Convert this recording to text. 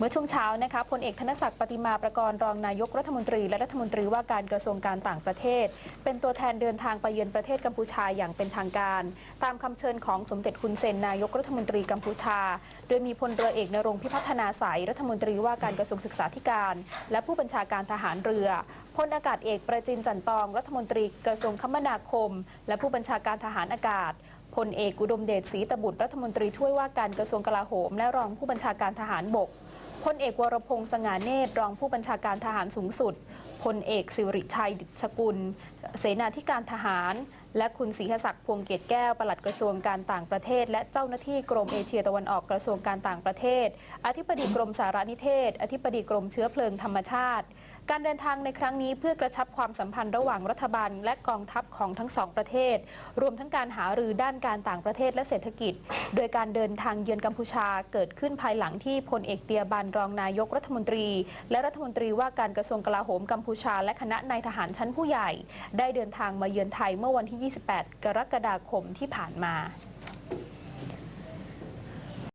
เมื่อช่วงเช้านะคะพลเอกธนศักดิ์ปฏิมาประกรณ์รองนายกรัฐมนตรี และรัฐมนตรีว่าการกระทรวงการต่างประเทศ เป็นตัวแทนเดินทางไปเยือนประเทศกัมพูชาอย่างเป็นทางการ ตามคำเชิญของสมเด็จคุณเซนนายกรัฐมนตรีกัมพูชา โดยมีพลเรือเอกนรงพิพัฒนาสายรัฐมนตรีว่าการกระทรวงศึกษาธิการ และผู้บัญชาการทหารเรือพลอากาศเอกประจินจันตอง รัฐมนตรีกระทรวงคมนาคม และผู้บัญชาการทหารอากาศพลเอกอุดมเดชศรีตบุตรรัฐมนตรีช่วยว่าการกระทรวงกลาโหม และรองผู้บัญชาการทหารบก พลเอกวรพงษ์สง่าเนตรรองผู้บัญชาการทหารสูงสุดพลเอกสิริชัยดิษกุล เสนาธิการทหารและคุณศรีหศักดิ์พวงเกตแก้วปลัดกระทรวงการต่างประเทศ และเจ้าหน้าที่กรมเอเชียตะวันออกกระทรวงการต่างประเทศ อธิบดีกรมสารนิเทศ อธิบดีกรมเชื้อเพลิงธรรมชาติ การเดินทางในครั้งนี้เพื่อกระชับความสัมพันธ์ระหว่างรัฐบาล และกองทัพของทั้งสองประเทศ รวมทั้งการหารือด้านการต่างประเทศและเศรษฐกิจ โดยการเดินทางเยือนกัมพูชาเกิดขึ้นภายหลังที่พลเอกเตียบันรองนายกรัฐมนตรี และรัฐมนตรีว่าการกระทรวงกลาโหมกัมพูชา และคณะนายทหารชั้นผู้ใหญ่ ได้เดินทางมาเยือนไทยเมื่อวันที่28 กรกฎาคมที่ผ่านมา